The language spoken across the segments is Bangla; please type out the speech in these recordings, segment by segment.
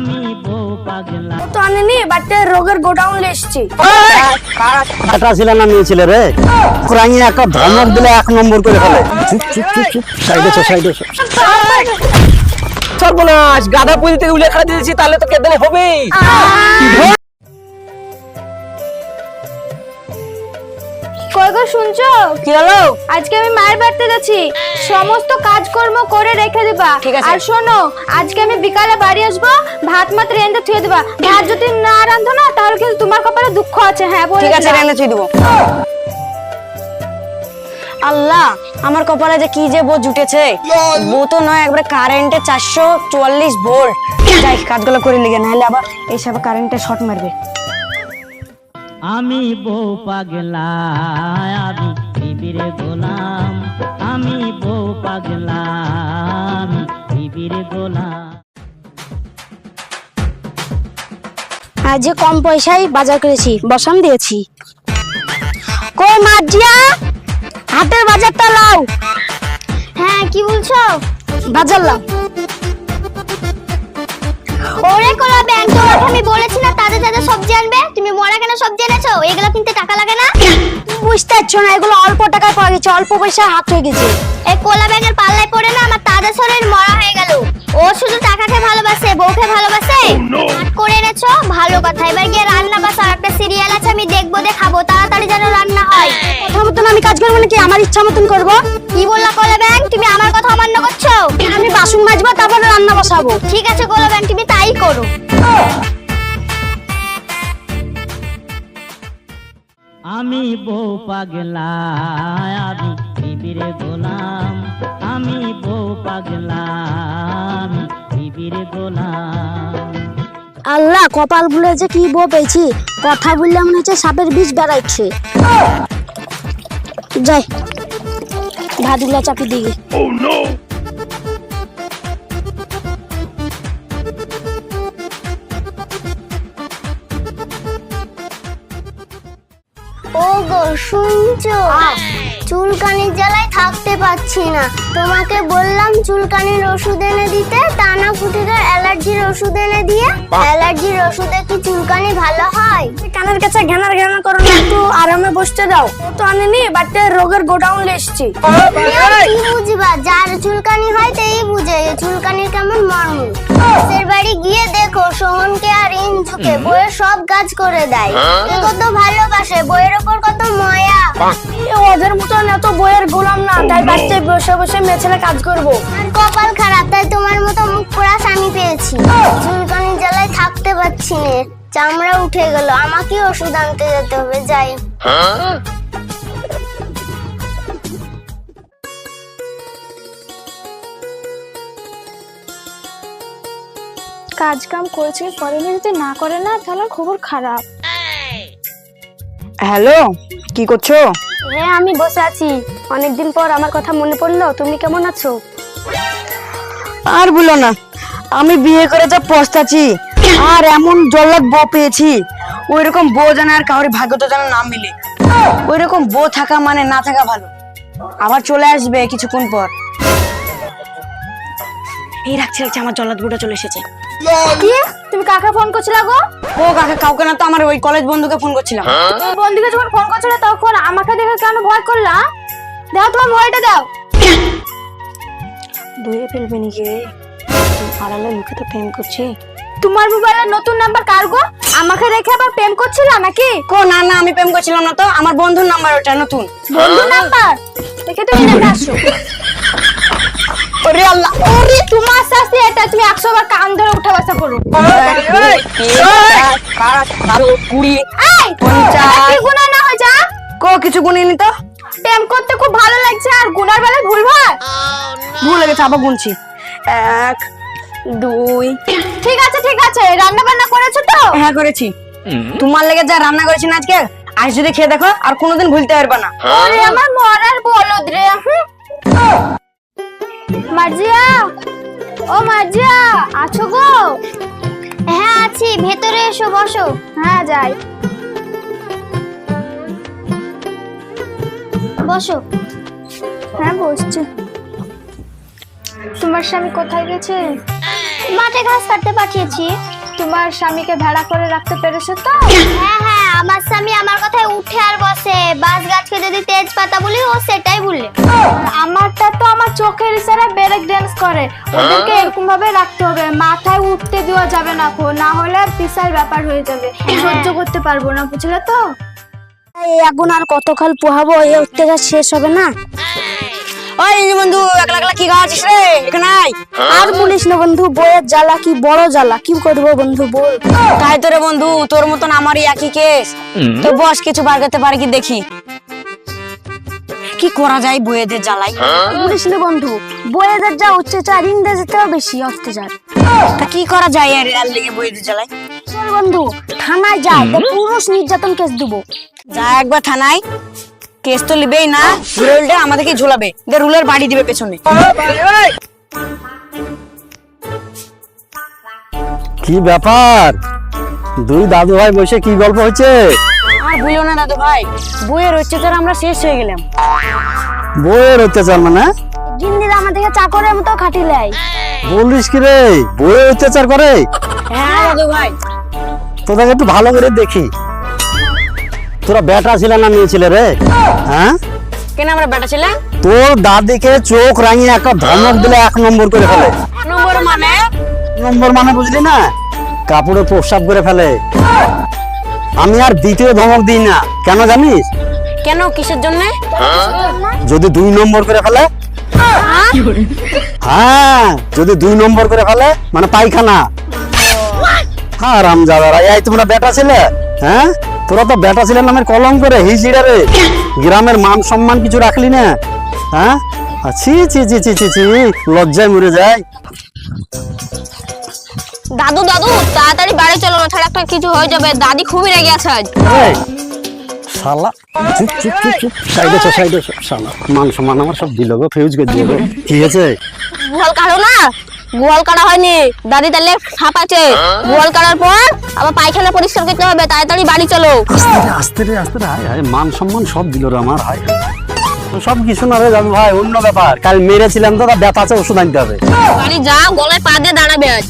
আমি বউ পাগলা। তো আনেনি রোগের গোডাউন এসেছি। কাটা ছিল না মেয়ে ছিল রে? কুরাঙ্গি একটা ধমক দিলে এক নম্বর করে ফেলে। চুপ চুপ চুপ চুপ। সাইডে চো সাইডে চো সর্বনাশ গাধা পুঁজি থেকে উলে করে দিয়েছি তাহলে তো কেটে হবেই। গো শুনছো? কি হলো? আজকে আমি মায়ের বাড়িতে যাচ্ছি সমস্ত কাজকর্ম করে রেখে দিবা। ঠিক আছে। আর শোনো আজকে আমি বিকালে বাড়ি আসব ভাত মাত্র এনে থুয়ে দিবা। ভাত যদি না রান্ধো না তাহলে কিন্তু তোমার কপালে দুঃখ আছে। হ্যাঁ বলে ঠিক আছে দিলাম। রেনে দেবো। আল্লাহ আমার কপালে যে কি যে বউ জুটেছে বউ তো নয় একবারে কারেন্টে চারশো চুয়াল্লিশ ভোল্ট যাই কাজগুলো করে লিগে নাহলে আবার এইসব কারেন্টে শর্ট মারবে। আমি বউ পাগলা আমি বিবির গোলাম। আমি বউ পাগলা আমি বিবির গোলাম। আজ যে কম পয়সায় বাজার করেছি বসান দিয়েছি। কই মাজিয়া হাতের বাজারটা লাও। হ্যাঁ কি বলছো? বাজার লাও। ব্যাংক আমি বলেছি না তাজা তাজা সবজি আনবে তুমি মরা কেন সবজি এনেছো এগুলো কিনতে টাকা লাগে না? বুঝতে পারছ না এগুলো অল্প টাকায় পাওয়া গেছে অল্প পয়সায় হাত হয়ে গেছে। এই কোলা ব্যাঙের পাল্লায় পড়ে না আমার তাজা শরীর মরা হয়ে গেল। ও শুধু টাকাকে ভালোবাসে বউকে ভালোবাসে? করে এনেছো? ভালো কথা এবার গিয়ে রান্না বাস আর একটা সিরিয়াল আছে আমি দেখব দে খাব তাড়াতাড়ি যেন রান্না হয়। কথা মতন আমি কাজ করব নাকি আমার ইচ্ছা মতন করব? কি বললা কোলা ব্যাং তুমি আমার কথা অমান্য করছ? আমি বাসন মাজবো তারপরে রান্না বসাবো। ঠিক আছে কোলা ব্যাং তুমি তাই করো। আমি বউ পাগলা আমি বিবির গোলাম। আমি বউ পাগলা আমি বিবির গোলাম। আল্লাহ কপাল ভুলে যে কি বউ পেয়েছি? কথা বললে মনে হচ্ছে সাপের বিষ বেড়াচ্ছে যাই ভাতগুলা চাপি দিকে ও গো শুনছো চুলকানির জ্বালায় থাকতে পারছি না। তোমাকে বললাম চুলকানির ওষুধ এনে দিতে টানা ফুটিকার অ্যালার্জির ওষুধ এনে দিয়ে। অ্যালার্জির ওষুধে কি চুলকানি ভালো হয়? কানের কাছে ঘ্যানার ঘ্যানা করো না একটু আরামে বসতে দাও। ও তো আনেনি বাড়িতে রোগের গোডাউন এসছি। কি বুঝবা যার চুলকানি হয় তেই বুঝে চুলকানির কেমন মর্ম। বাড়ি গিয়ে সোহনকে আর ইঞ্জুকে বইয়ের সব কাজ করে দেয়। এ কত ভালোবাসে বইয়ের ওপর কত ময়া। এ ওদের মতন এত বইয়ের গোলাম না তাই বাচ্চায় বসে বসে মেছেলে কাজ করব। আর কপাল খারাপ তাই তোমার মতো মুখ পোড়া স্বামী পেয়েছি। চুলকানির জ্বালায় থাকতে পারছি না। চামড়া উঠে গেল আমাকে ওষুধ আনতে যেতে হবে যাই। কাজ কাম করেছে কি করেনি যদি না করে না তাহলে খবর খারাপ। হ্যালো কি করছ? হ্যাঁ আমি বসে আছি। অনেকদিন পর আমার কথা মনে পড়ল তুমি কেমন আছো? আর বলো না আমি বিয়ে করে যা পস্তাছি আর এমন জল্লাদ বউ পেয়েছি ওই রকম বউ যেন আর কাউরি ভাগ্য তো যেন না মিলে। ওই রকম বউ থাকা মানে না থাকা ভালো। আবার চলে আসবে কিছুক্ষণ পর। এই রাখছে রাখছে আমার জল্লাদ বউটা চলে এসেছে। কি? তুমি কাকে ফোন করছিলে গো? ও কাকে? কাউকে না তো আমার ওই কলেজ বন্ধুকে ফোন করছিলাম। বন্ধুকে যখন ফোন করছিলে তখন আমাকে দেখে কেন ভয় করলা? দাও তোমার ভয়টা দাও। ধুয়ে ফেলবে নাকি রে? আড়ালে মুখে তো প্রেম করছি। তোমার মোবাইলের নতুন নাম্বার কার গো? আমাকে রেখে আবার প্রেম করছিলা নাকি? কো না না আমি প্রেম করছিলাম না তো। আমার বন্ধুর নাম্বার ওটা নতুন। বন্ধু নাম্বার দেখে তুমি দেখে আসো। ওরে আল্লাহ ওরে তোমার এটা তুমি একশো বার কান ধরে উঠা বসা করো। কি গুণা না হয়ে যা কো কিছু তো? প্রেম করতে খুব ভালো লাগছে আর বেলায় ভুল ভাই ভুলে গেছে আবার গুনছি। এক দুই। ঠিক আছে ঠিক আছে রান্না বান্না করেছ তো? হ্যাঁ করেছি। তোমার লেগে যা রান্না করেছি না আজকে আজ যদি খেয়ে দেখো আর কোনোদিন ভুলতে পারবে না। ওরে আমার মরার বলদ রে। মার্জিয়া? ও মার্জিয়া, আছো গো? হ্যাঁ আছি। ভেতরে এসো, বসো। হ্যাঁ যাই। বসো। হ্যাঁ বসছি। তোমার স্বামী কোথায় গেছে? মাঠে ঘাস কাটতে পাঠিয়েছি। তোমার স্বামীকে ভাড়া করে রাখতে পেরেছ তো? হ্যাঁ হ্যাঁ আমার স্বামী আমার কথায় উঠে আর বসে। বাস গাছকে যদি তেজপাতা বলি ও সেটাই বললে আমারটা তো আমার চোখের ইশারায় ব্রেক ড্যান্স করে। ওদেরকে এরকম ভাবে রাখতে হবে। মাথায় উঠতে দেওয়া যাবে না কো না হলে বিশাল ব্যাপার হয়ে যাবে। সহ্য করতে পারব না বুঝলে তো? এই আগুন আর কতকাল পোহাবো এই অত্যাচার শেষ হবে না? ওই বন্ধু একলা কি খাওয়াছিস রে? এখানে আয়। আর বলিস না বন্ধু বইয়ের জ্বালা কি বড় জ্বালা? কি করব বন্ধু বল। তাই তো রে বন্ধু তোর মতন আমারই একই কেস তো বস কিছু বার করতে পারে কি দেখি? কি করা যায় বইয়েদের জ্বালাই বলিস না বন্ধু বইয়েদের যা অত্যাচার ইংরেজিতেও বেশি অত্যাচার। তা কি করা যায় আর এর লেগে বইয়েদের জ্বালাই চল বন্ধু থানায় যাই তো পুরুষ নির্যাতন কেস দেবো। যা একবার থানায়। কেস তো লিবেই না রুলটা আমাদেরকে ঝোলাবে। দে রুলের বাড়ি দিবে পেছনে। কি ব্যাপার? দুই দাদু ভাই বসে কি গল্প হচ্ছে? আর বলিও না দাদু ভাই বইয়ের অত্যাচার আমরা শেষ হয়ে গেলাম। বইয়ের অত্যাচার মানে? জিন্দিরা আমাদেরকে চাকরের মতো খাটিলাই বলিস কি রে? বইয়ের অত্যাচার করে? হ্যাঁ দাদু ভাই তোদেরকে একটু ভালো করে দেখি। তোরা বেটা ছিল না মেয়ে ছিলে রে? হ্যাঁ? কেন আমরা বেটা ছিলাম তোর দাদিকে চোখ রাঙিয়ে একটা ধমক দিলে এক নম্বর করে ফেলে। নম্বর মানে? নম্বর মানে বুঝলি না? কাপড়ে প্রস্রাব করে ফেলে। আমি আর দ্বিতীয় ধমক দিই না। কেন জানিস? কেন? কিসের জন্য? যদি দুই নম্বর করে ফেলে? হ্যাঁ যদি দুই নম্বর করে ফেলে মানে পায়খানা। হ্যাঁ রামজাদারা এই তোমরা বেটা ছিলে? হ্যাঁ? তোরা তো বেটা ছিলেন নামের কলম করে হিজিড়া রে। গ্রামের মান সম্মান কিছু রাখলি না? হ্যাঁ? আ, ছি ছি ছি ছি ছি ছি লজ্জায় মরে যায়। দাদু দাদু তাড়াতাড়ি বাড়ি চলো না ছাড়া একটা কিছু হয়ে যাবে। দাদি খুবই রেগে আছে আজ। শালা চুপ চুপ চুপ চুপ। সাইডে চো সাইডে চো শালা মান সম্মান আমার সব দিল গো ফিউজ করে দিল কি হয়েছে? গোয়াল কাটো না? গোয়াল কাটা হয়নি দাদি তাহলে সাপ আছে। গোয়াল কাটার পর আবার পায়খানা পরিষ্কার করতে হবে তাড়াতাড়ি বাড়ি চলো। আস্তে রে আস্তে রে হায় হায় মান সম্মান সব দিল রে আমার হায় সব কিছু না রে দাদু ভাই অন্য ব্যাপার। কাল মেরেছিলাম তো ব্যথা আছে ওষুধ আনতে হবে। বাড়ি যাও গলায় পা দিয়ে দাঁড়াবে আজ।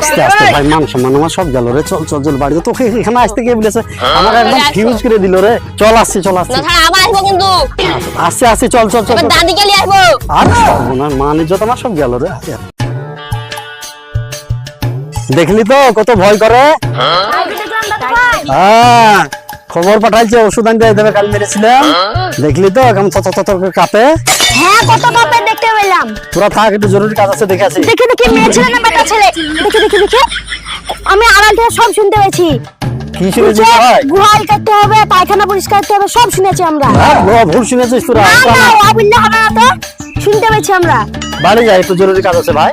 আস্তে আস্তে ভাই মান সম্মান আমার সব গেল রে চল চল চল বাড়ি তোকে এখানে আসতে গিয়ে বলেছে? আমার একদম ফিউজ করে দিল রে। চল আসছি চল আসছি। না আবার আসব কিন্তু। আসছে আসছে চল চল চল। দাদিকে নিয়ে আসব। আর মান ইজ্জত আমার সব গেল রে দেখলি তো কত ভয় করে? হ্যাঁ খবর পাঠাইছে ওষুধ আনতে দেবে কাল মেরেছিলাম। দেখলি তো কেমন তত তত করে কাঁপে। হ্যাঁ কত কাপে দেখতে পেলাম। তোরা থাক একটু জরুরি কাজ আছে দেখে আছি দেখে দেখে মেয়ে ছেলে না বেটা ছেলে? দেখে দেখে দেখে। আমি আড়াল থেকে সব শুনতে পেয়েছি। কি শুনেছিস ভাই? গুহাল করতে হবে পায়খানা পরিষ্কার করতে হবে সব শুনেছি আমরা। হ্যাঁ, ভুল শুনেছিস তোরা না না অবিল্য হবে না তো। শুনতে পেয়েছি আমরা। বাড়ি যাই একটু জরুরি কাজ আছে ভাই।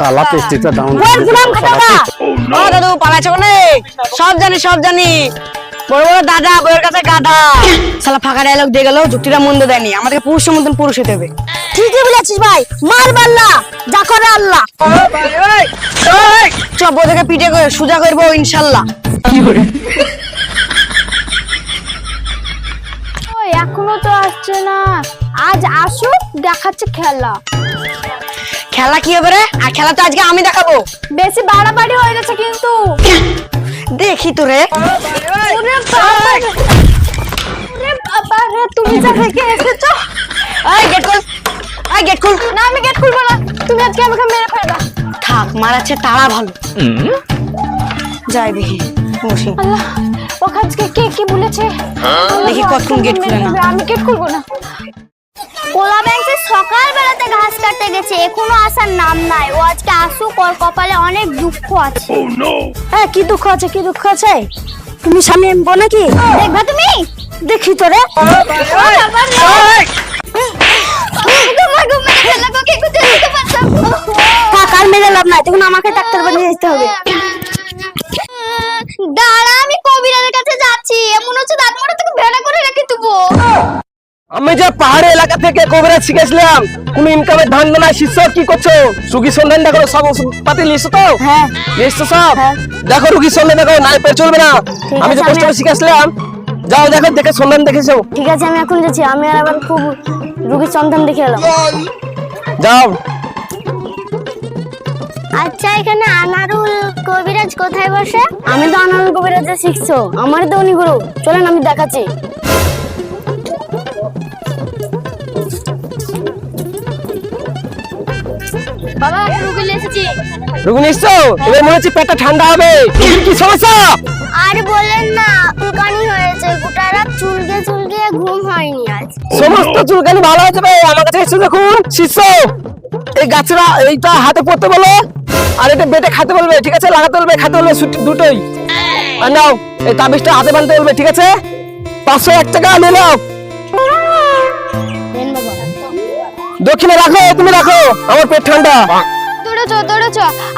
সালা পেস্টিটা ডাউন ও দাদু পালাচ্ছে কোনে? সব জানি সব জানি। বড় বড় দাদা বইয়ের কাছে গাধা। শালা ফাঁকা ডায়লগ দিয়ে গেল যুক্তিটা মন্দ দেয়নি। আমাদেরকে পুরুষের মতন পুরুষ হতে হবে। ঠিকই বলেছিস ভাই মার বাল্লা যা করে আল্লাহ। চপ ওদেরকে পিঠে করে সোজা করব ইনশাল্লাহ। এখনও তো আসছে না। আজ আসুক দেখাচ্ছে খেলা। খেলা কি হবে রে? আর খেলা তো আজকে আমি দেখাবো। বেশি বাড়াবাড়ি হয়ে গেছে কিন্তু। দেখি তো রে। ওরে বাবা ওরে বাবা রে, তুমি যা থেকে এসেছ। এই গেট খুল। এই গেট খুল। না আমি গেট খুলবো না। তুমি আজকে আমাকে মেরে ফেলবা। থাক মারাচ্ছে তারা ভালো। যাই দেখি বসি। আল্লাহ ও আজকে কে কি বলেছে? দেখি কতক্ষণ গেট খুলে না। আমি গেট খুলবো না। কোলা ব্যাংকে সকাল বেলাতে ঘাস কাটতে গেছে এখনও আসার নাম নাই ও আজকে আসুক ওর কপালে অনেক দুঃখ আছে হ্যাঁ কি দুঃখ আছে কি দুঃখ আছে তুমি স্বামী আনব নাকি দেখবা তুমি দেখি তো রে তোমাকে মেরে লাভ নাই তখন আমাকে ডাক্তার বানিয়ে যেতে হবে দাঁড়া আমি কবিরাজের কাছে যাচ্ছি এমন হচ্ছে দাঁত মারা তোকে ভেড়া করে রেখে দেবো আমি যে পাহাড়ি এলাকা থেকে কবিরা শিখেছিলাম কোন ইনকামের ধান্দা নাই শিষ্য কি করছ? সুখী সন্ধানটা করো সব ওষুধ পাতি লিখছো তো? হ্যাঁ। সব? দেখো রুগী সন্ধান দেখো নাই পেয়ে চলবে না। আমি যে কষ্ট শিখেছিলাম যাও দেখো দেখে সন্ধান দেখেছ। ঠিক আছে আমি এখন যাচ্ছি। আমি আর আবার খুব রুগীর সন্ধান দেখে এলাম। যাও। আচ্ছা এখানে আনারুল কবিরাজ কোথায় বসে? আমি তো আনারুল কবিরাজে শিখছো। আমার তো উনি গুরু। চলেন আমি দেখাচ্ছি। বাবা রুগী এসেছি। রুগী নিশ্চয় এবার মনে হচ্ছে পেটটা ঠান্ডা হবে। কি সমস্যা? আর বলেন না চুলকানি হয়েছে। গোটা রাত চুলকে চুলকে ঘুম হয়নি আজ। সমস্ত চুলকানি ভালো হয়ে যাবে আমার কাছে এসে দেখুন। শিষ্য এই গাছরা এইটা হাতে পড়তে বলো আর এটা বেটে খেতে বলবে ঠিক আছে? লাগাতে বলবে খেতে বলবে দুটোই। আর নাও এই তাবিজটা হাতে বানতে বলবে ঠিক আছে? পাঁচশো এক টাকা নিয়ে নাও। দক্ষিণে রাখো তুমি রাখো। আমার পেট ঠান্ডা।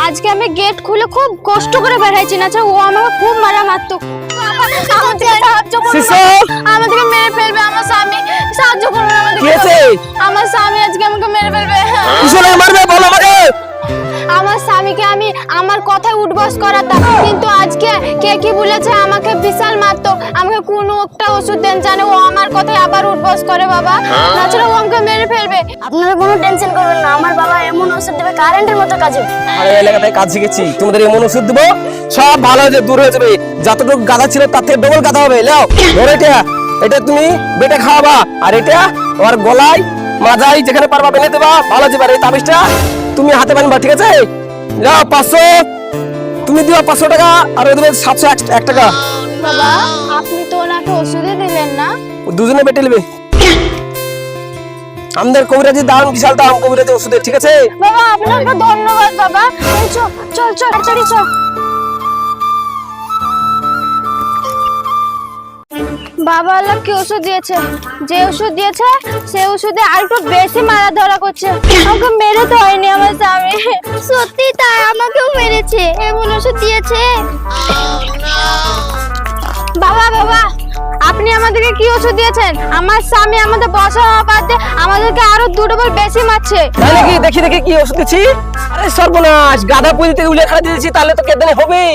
আজকে আমি গেট খুলে খুব কষ্ট করে বেড়াইছি না ও আমাকে খুব মারা মারতো। মেরে ফেলবে আমার স্বামী। সাহায্য করুন কি আমাদেরকে। হয়েছে? আমার স্বামী আজকে আমাকে মেরে ফেলবে। স্বামীকে আমি আমার কথায় উঠবস করাতাম। কিন্তু আজকে কে কি বলেছে আমাকে বিশাল মারতো। আমাকে কোনো একটা ওষুধ দেন জানে ও আমার কথায় আবার উঠবস করে বাবা। নাচলে ও আমাকে মেরে ফেলবে। আপনারা কোনো টেনশন করবেন না আমার বাবা এমন ওষুধ দেবে কারেন্টের মতো কাজে আর এলাকাটায় কাজ শিখেছি। তোমাদের এমন ওষুধ দেবো সব ভালো হয়ে দূর হয়ে যাবে। যতটুকু গাধা ছিল তার থেকে ডবল গাধা হবে। লাও ধরো এটা। এটা তুমি বেটে খাওয়াবা। আর এটা ওর গলায় মাজাই যেখানে পারবা বেঁধে দেবা ভালো যাবে। এই তাবিজটা তুমি হাতে বানবা ঠিক আছে? পাঁচশো। তুমি দিবা পাঁচশো টাকা আর ওই দেবে সাতশো এক- এক টাকা। বাবা আপনি তো ওনাকে ওষুধই দিলেন না। দুজনে বেটে নেবে। আমাদের কবিরাজি দাম বিশাল দাম কবিরাজি ওষুধের ঠিক আছে? বাবা আপনাকে ধন্যবাদ বাবা। চল চল চল চল চল। বাবা আল্লাহ কি ওষুধ দিয়েছে? যে ওষুধ দিয়েছে সে ওষুধে আর একটু বেশি মারা ধরা করছে। আমাকে মেরে তো হয়নি আমার স্বামী। সত্যি তাই আমাকেও মেরেছে। এমন ওষুধ দিয়েছে। বাবা বাবা আপনি আমাদেরকে কি ওষুধ দিয়েছেন? আমার স্বামী আমাদের বসা হওয়া বাদ দিয়ে আমাদেরকে আরও দু ডবল বেশি মারছে। তাই নাকি দেখি দেখি কি ওষুধ দিচ্ছি? আরে সর্বনাশ গাধা পুঁজি থেকে উলে দিয়েছি তাহলে তো কেদানে হবেই।